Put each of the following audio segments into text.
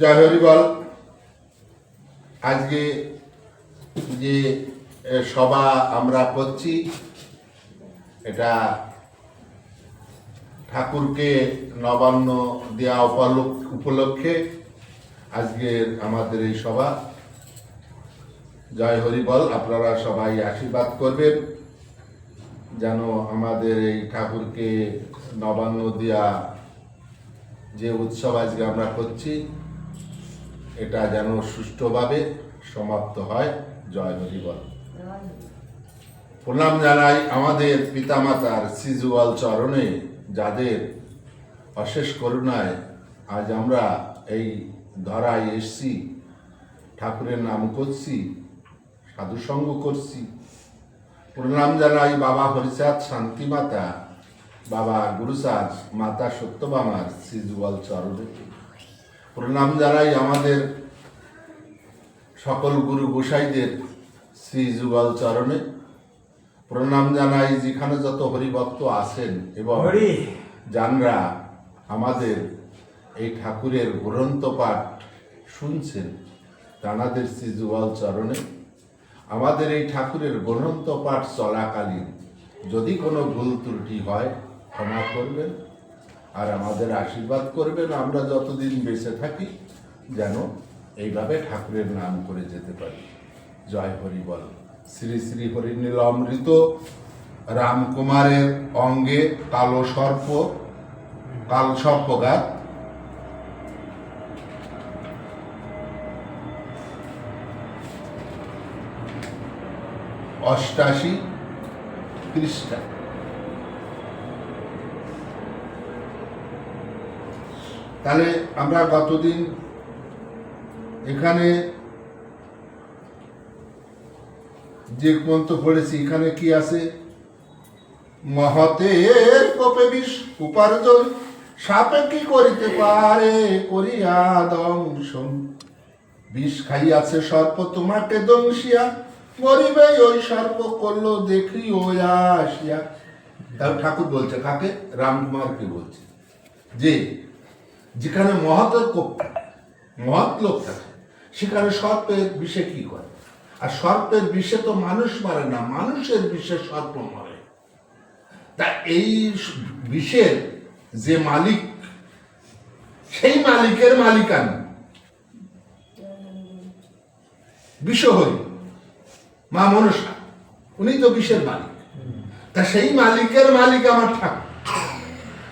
জয় হরিবল আজকে যে সভা আমরা করছি, এটা ঠাকুরকে নবান্ন দেওয়া উপলক- উপলক্ষে আজকের আমাদের এই সভা। জয় হরিবল আপনারা সবাই আশীর্বাদ করবেন, যেন আমাদের এই ঠাকুরকে নবান্ন দেওয়া যে উৎসব আজকে আমরা করছি এটা যেন সুষ্ঠুভাবে সমাপ্ত হয়। জয় হরিবল প্রণাম জানাই আমাদের পিতামাতার সিজুয়াল চরণে, যাদের অশেষ করুণায় আজ আমরা এই ধরায় এসছি, ঠাকুরের নাম করছি সাধুসঙ্গ করছি। প্রণাম জানাই বাবা হরিচাঁদ শান্তিমাতা, বাবা গুরুচাঁদ মাতা সত্যবামার সিজুয়াল চরণে। প্রণাম জানাই আমাদের সকল গুরু গোসাইদের শ্রী যুগল চরণে। প্রণাম জানাই যেখানে যত হরিভক্ত আছেন এবং যানরা আমাদের এই ঠাকুরের গ্রন্থ পাঠ শুনছেন তানাদের শ্রী যুগল চরণে। আমাদের এই ঠাকুরের গ্রন্থ পাঠ চলাকালীন যদি কোনো ভুল ত্রুটি হয় ক্ষমা করবেন। আর আমাদের আশীর্বাদ করবেন, আমরা যতদিন বেঁচে থাকি, যেন এইভাবে ঠাকুরের নাম করে যেতে পারি। জয় হরি বল। শ্রী শ্রী হরিনীল অমৃত রামকুমারের অঙ্গে কালো সর্প, কাল সর্পঘাত অষ্টাশি খ্রিস্টা তাহলে আমরা গতদিন এখানে যে গ্রন্থ পড়েছি, এখানে কি আছে? মহতের কোপে বিষ উপার্জন, সাপে কি করিতে পারে করিয়া দংশন। বিষ খাইয়াছে সর্প, তোমাকে দংশিয়া গরিবে ওই সর্প করল দেখি ওই আসিয়া। তার ঠাকুর বলছে, কাকে? রামকুমারকে বলছে। যে যেখানে মহতের কোপ থাকে, মহৎ লোক থাকে সেখানে সর্পের বিষে কি করে? আর সর্পের বিষে তো মানুষ মারে না মানুষের বিষে সর্প মারে। তা এই বিষের যে মালিক সেই মালিকের মালিকান। মালিকানা হই মা মনসা উনি তো বিষের মালিক। তা সেই মালিকের মালিক আমার ঠাকুর।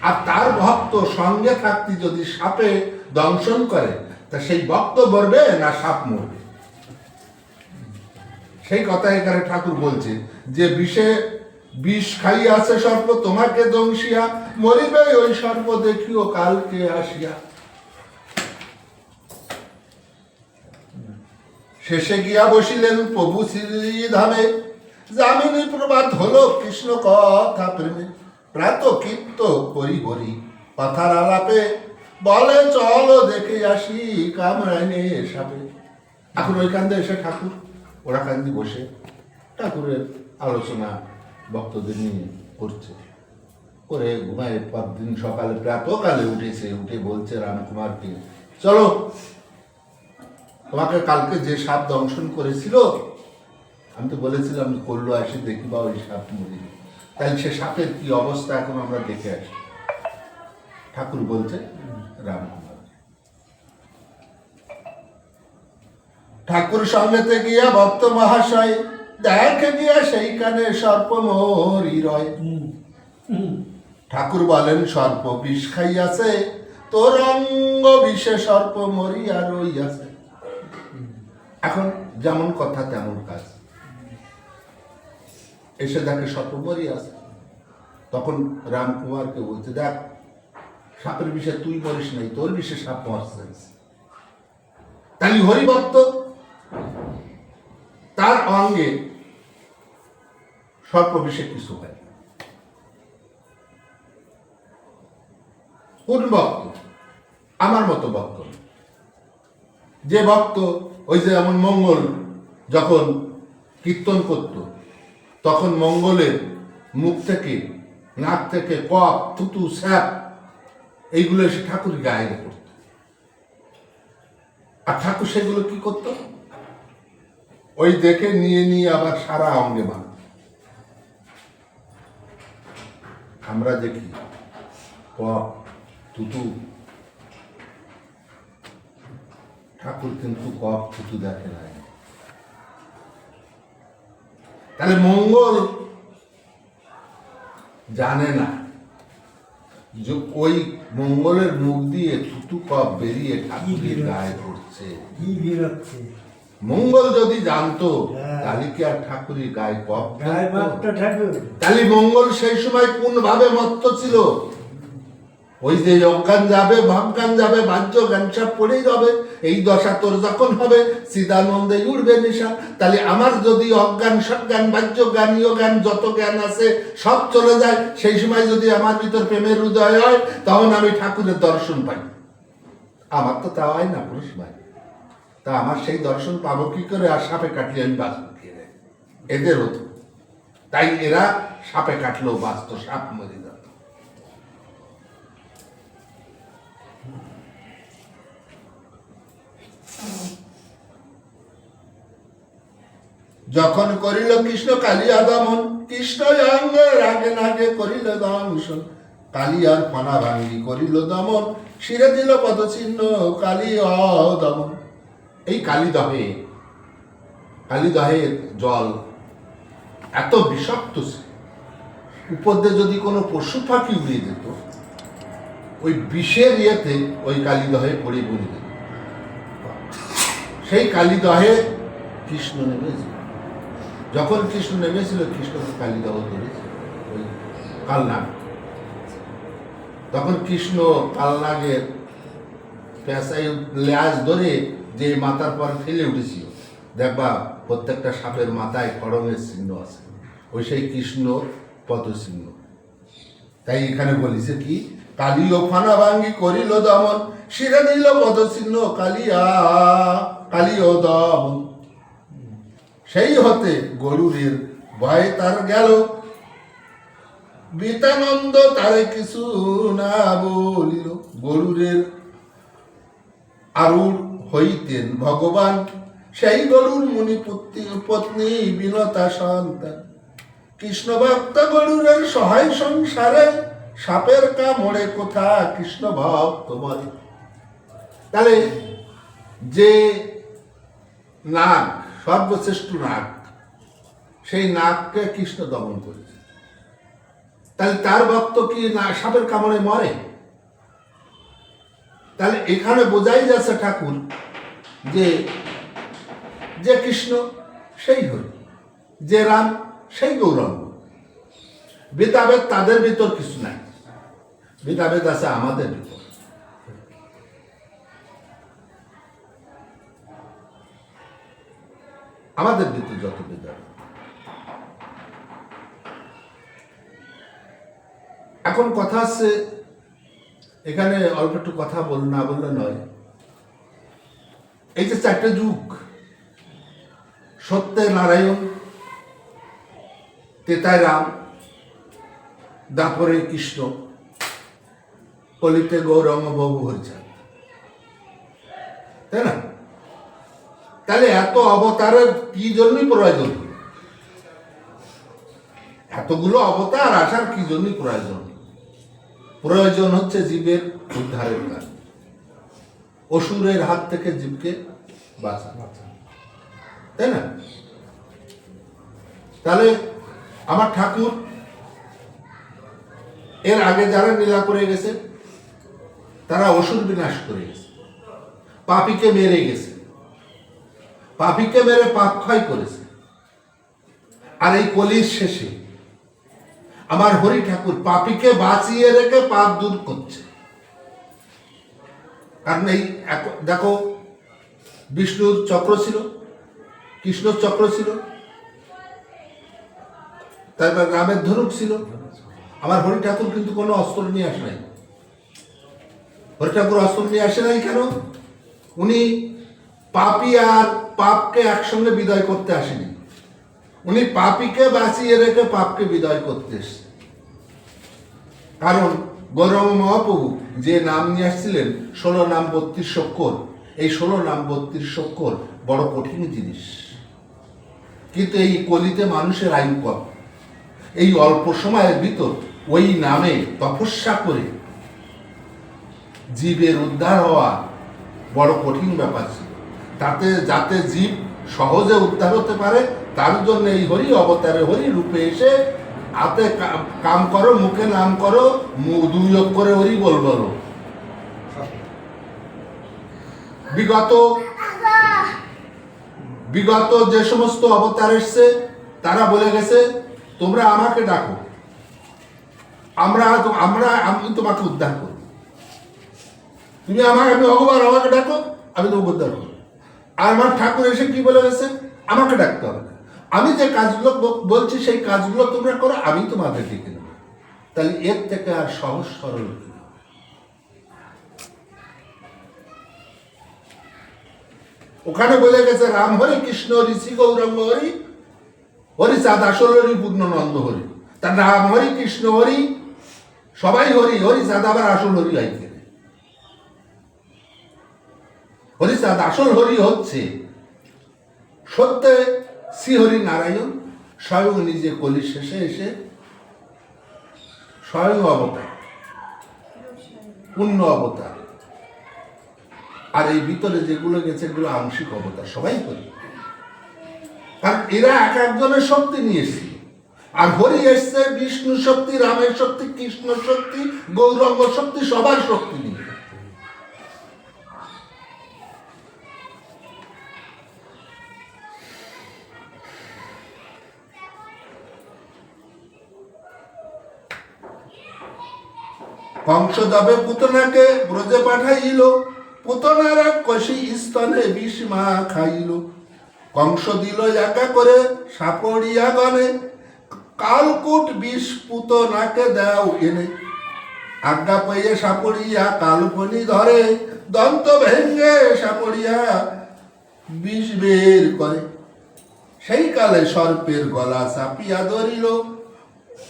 আর তার ভক্ত সঙ্গে থাকতে যদি সাপে দংশন করে, তা সেই ভক্ত মরবে না সাপ মরবে? সেই কথা এখানে ঠাকুর বলছে, যে বিষে বিষ খাইয়া আছে সর্প তোমাকে দংশিয়া, মরিবে ওই সর্প দেখিও কালকে আসিয়া। শেষে গিয়া বসিলেন প্রভু শ্রীধামে, যামিনী প্রবাদ হলো কৃষ্ণ কথা প্রেমে। প্রাত কীর্ত করি হরি কথার আলাপে বলে, চলো দেখে আসি কামরায় কামরাইনে সাপে এখন ওই কান্দে এসে ঠাকুর, ওরা কান্দি বসে। ঠাকুরের আলোচনা ভক্তদের নিয়ে করছে। করে ঘুমায় পরদিন সকালে, প্রাতকালে উঠেছে, উঠে বলছে রামকুমারকে, চলো, তোমাকে কালকে যে সাপ দংশন করেছিল, আমি তো বলেছিলাম করল আসি, দেখি বা ওই সাপ মরি তাই সে সাপের কি অবস্থা এখন আমরা দেখে আসি। ঠাকুর বলছে রামকুমার ঠাকুর সঙ্গেতে গিয়া ভক্ত মহাশয়, দেখে গিয়া সেইখানে সর্প রয়। ঠাকুর বলেন, সর্প বিষ খাইয়াছে তোর অঙ্গ বিষে সর্প মরিয়া রইয়াছে। এখন যেমন কথা, তেমন কাজ। এসে দেখে সর্প মরিয়া আছে। তখন রামকুমারকে বলছে, দেখ, সাপের বিষে তুই মরিস নাই, তোর বিষে সাপ মরছে তাই হরিভক্ত তার অঙ্গে সর্প বিষে কিছু হয় কোন ভক্ত? আমার মতো ভক্ত যে ভক্ত ওই যে যেমন মঙ্গল যখন কীর্তন করত তখন মঙ্গলের মুখ থেকে, নাক থেকে কপ থুতু, স্যাপ, এইগুলো এসে ঠাকুর গায়ে পড়ত। আর ঠাকুর সেগুলো কি করতো? ওই দেখে নিয়ে নিয়ে আবার সারা অঙ্গে মা আমরা দেখি ক তুতু ঠাকুর কিন্তু কক তুতু দেখে নাই তাহলে মঙ্গল জানে না যে ওই মঙ্গলের মুখ দিয়ে থুতু কপ বেরিয়ে ঠাকুরের গায়ে পড়ছে। মঙ্গল যদি জানতো হ্যাঁ। তাহলে কি আর ঠাকুরের গায়ে কপ তাহলে মঙ্গল সেই সময় কোন ভাবে মত্ত ছিল? ওই যে অজ্ঞান যাবে, ভাবজ্ঞান যাবে, বাহ্য জ্ঞান সব পড়েই যাবে। এই দশা তোর যখন হবে সিদ্ধানন্দে উঠবে নিশা। তাহলে আমার যদি অজ্ঞান, সজ্ঞান, বাহ্য জ্ঞান জ্ঞান, যত জ্ঞান আছে, সব চলে যায়। সেই সময় যদি আমার ভিতর প্রেমের উদয় হয়, তখন আমি ঠাকুরের দর্শন পাই। আমার তো তা হয় না, পুরুষ ভাই। তা আমার সেই দর্শন পাবো কি করে? আর সাপে কাটলে আমি বাঁচব এদের হতো তাই এরা সাপে কাটলেও বাঁচত, সাপ মরে যেত যখন করিল কৃষ্ণ কালিয়া দমন কৃষ্ণ অঙ্গে রাগে নাগে করিল দংশন। কালিয়ার ফনা ভাঙ্গি করিল দমন, শিরে দিল পদচিহ্ন কালী দমন এই কালীদহে, কালীদহের জল এত বিষাক্ত উপর দিয়ে যদি কোনো পশু পাখি উড়িয়ে যেত ওই বিষের ইয়েতে ওই কালীদহে পড়ে পড়ে যেত সেই কালীদহে কৃষ্ণ নেমেছিল যখন কৃষ্ণ নেমেছিল কৃষ্ণকে কালীদহ ধরেছে ওই কালনাগ। তখন কৃষ্ণ কালনাগের পেঁচাই লেজ ধরে যে মাথার পর ফেলে উঠেছিল, দেখবা প্রত্যেকটা সাপের মাথায় খড়মের চিহ্ন আছে। ওই সেই কৃষ্ণ পদ চিহ্ন তাই এখানে বলিছে কি কালীয় ফানা ভাঙ্গি করিল দমন, শিরে দিল পদ চিহ্ন কালিয়া ও দমন। সেই হতে গরুরের ভয়ে তার গেল। বিতানন্দ তারে কিছু না বলিল। গরুরের আরুর হইতেন ভগবান। সেই গরুর মুনি পত্নী, বিনতা, সন্তান। কৃষ্ণ ভক্ত গরুরের সহায় সংসারে সাপের কামড়ে কোথা কৃষ্ণ ভক্ত বলে? তাহলে যে নাগ সর্বশ্রেষ্ঠ নাগ। সেই নাগকে কৃষ্ণ দমন করেছে। তাহলে তার ভক্ত কি না সাপের কামড়ে মরে? তাহলে এখানে বোঝাই যাচ্ছে ঠাকুর যে যে কৃষ্ণ সেই হরি যে রাম সেই গৌরঙ্গ। বেদাবেদ তাদের ভিতর কিছু নাই। বেদাবেদ আছে আমাদের ভিতর। আমাদের ভিতর যত বেদাবেদ এখন কথা আছে, এখানে অল্প একটু কথা বল, না বললে নয়। এই যে চারটে যুগ, সত্যে নারায়ণ তেতায় রাম, দাপরে কৃষ্ণ, কলিতে গৌরঙ্গ বাবু হরিচাঁদ। তাই না? তাহলে এত অবতারের কি জন্যই প্রয়োজন? এতগুলো অবতার আসার কি জন্যই প্রয়োজন? প্রয়োজন হচ্ছে জীবের উদ্ধারের কাজ। অসুরের হাত থেকে জীবকে তাই না? তাহলে আমার ঠাকুর এর আগে যারা নীলা করে গেছে, তারা অসুর বিনাশ করে গেছে। পাপিকে মেরে গেছে। পাপিকে মেরে পাপ ক্ষয় করেছে। আর এই কলির শেষে আমার হরি ঠাকুর পাপিকে বাঁচিয়ে রেখে পাপ দূর করছে। কারণ এই দেখো, বিষ্ণুর চক্র ছিল, কৃষ্ণর চক্র ছিল, তারপর রামের ধনুক ছিল। আমার হরি ঠাকুর কিন্তু কোনো অস্ত্র নিয়ে আসে নাই। হরি ঠাকুর অস্ত্র নিয়ে আসে নাই কেন? উনি পাপি আর পাপকে একসঙ্গে বিদায় করতে আসেনি। উনি পাপিকে বাঁচিয়ে রেখে পাপকে বিদায় করতে কারণ গৌরব মহাপ্রভু যে নাম নিয়ে আসছিলেন, ষোলো নাম বত্রিশ অক্ষর, এই ষোলো নাম বত্রিশ অক্ষর বড় কঠিন জিনিস। কিন্তু এই কলিতে মানুষের আয়ু কম। এই অল্প সময়ের ভিতর ওই নামে তপস্যা করে জীবের উদ্ধার হওয়া বড় কঠিন ব্যাপার ছিল। তাতে যাতে জীব সহজে উদ্ধার হতে পারে, তার জন্য এই হরি অবতারে হরি রূপে এসে হাতে কাম করো, মুখে নাম করো দুই করে হরি বল বিগত বিগত যে সমস্ত অবতার এসছে, তারা বলে গেছে, তোমরা আমাকে ডাকো। আমরা আমরা আমি তোমাকে উদ্ধার করব। তুমি আমাকে আমি ভগবান আমাকে ডাকো, আমি তোমাকে উদ্ধার আর আমার ঠাকুর এসে কি বলে গেছে? আমাকে ডাকতে হবে। আমি যে কাজগুলো বলছি, সেই কাজগুলো তোমরা করো, আমি তোমাদের ডেকে নেব তাহলে এর থেকে আর সহজ সরল ওখানে বলে গেছে, রাম হরি কৃষ্ণ হরি শ্রী গৌরঙ্গ হরি হরি চাঁদ আসল হরি পূর্ণনন্দ হরি। তার রাম হরি, কৃষ্ণ হরি, সবাই হরি হরি চাঁদ আবার আসল হরি আইতে হরি চাঁদ আসল হরি হচ্ছে সত্যে শ্রীহরি নারায়ণ, স্বয়ং নিজে কলি শেষে এসে স্বয়ং অবতার, পূর্ণ অবতার। আর এই ভিতরে যেগুলো গেছে, এগুলো আংশিক অবতার, সবাই করে কারণ এরা এক একজনের শক্তি নিয়ে এসেছিল আর হরি এসছে, বিষ্ণু শক্তি, রামের শক্তি, কৃষ্ণ শক্তি, গৌরঙ্গ শক্তি, সবার শক্তি কংস যাবে পুতনাকে ব্রজে পাঠাইল। পুতনারা কষি স্তনে বিষ মা খাইল। কংস দিল একা করে সাপড়িয়া গনে। কালকুট বিষ পুতনাকে দেও এনে। আজ্ঞা পেয়ে সাপড়িয়া কালপনি ধরে। দন্ত ভেঙ্গে সাপড়িয়া বিষ বের করে। সেই কালে সর্পের গলা চাপিয়া ধরিল।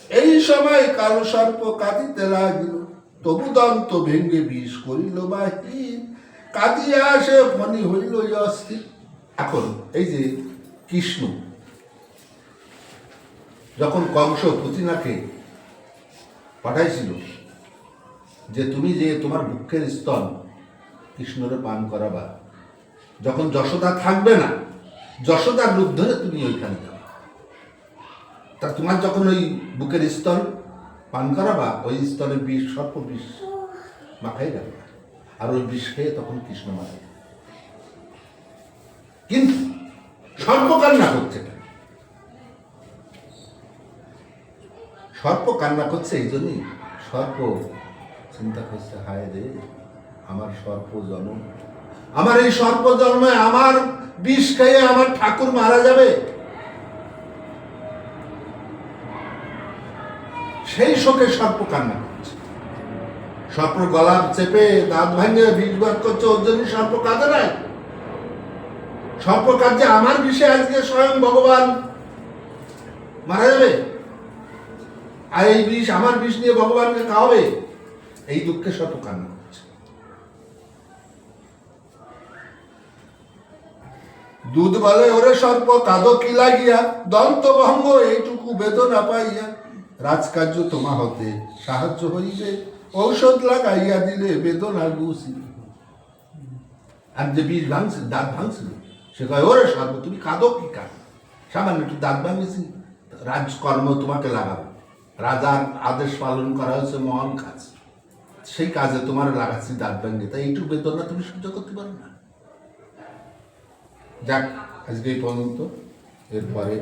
এই সময় কালো সর্প কাঁদিতে লাগিল। তবু দন্ত ভেঙ্গে বিষ করিল বাহির, কাঁদিয়া আসে ফণি হইল অস্থির। এখন, এই যে কৃষ্ণ, যখন কংস পুতিনাকে পাঠাইছিল যে তুমি যে তোমার মুখের স্তন কৃষ্ণরে পান করাবা, যখন যশোদা থাকবে না, যশোদার রূপ ধরে তুমি ওইখানে যাবে। তা তোমার যখন ওই বুকের স্তন পান ওই স্তনে বিষ সর্প বিষ মাখাই যাবে আর ওই বিষ খেয়ে তখন কৃষ্ণ মারা। কিন্তু কান্না করছে সর্প কান্না করছে এই জন্যই। সর্প চিন্তা করছে, হায় রে, আমার সর্প জন্ম। আমার এই সর্প জন্মে আমার বিষ খেয়ে আমার ঠাকুর মারা যাবে? সেই শোকে সর্প কান্না করছে। সর্প গলা চেপে দাঁত ভাঙে বিষ বার করছে, ওর জন্য সর্প কাঁদে নাই। সর্প কাঁদছে আমার বিষে আজকে স্বয়ং ভগবান। মারা যাবে? আর এই বিষ, আমার বিষ নিয়ে ভগবানকে খাওয়াবে? এই দুঃখে সর্প কান্না করছে। দুধ বলে, ওরে সর্প, কাদো কি লাগিয়া? দন্ত ভঙ্গ, এইটুকু বেদনা পাইয়া। রাজকার্য তোমা হতে, সাহায্য হইবে, ঔষধ লাগাইয়া দিলে বেদনা গুছি আর যে বীজ ভাঙছিল দাঁত ভাঙছিল সে কয়, ওরে সর্ব, তুমি কাঁদো কি কাজ সামান্য একটু দাঁত ভাঙেছি, রাজকর্ম তোমাকে লাগাবো। রাজার আদেশ পালন করা হয়েছে মহান কাজ। সেই কাজে তোমার লাগাচ্ছি দাঁত ভাঙে, তাই এইটুকু বেদনা তুমি সহ্য করতে পারো না। যাক, আজকে এই পর্যন্ত, এরপরে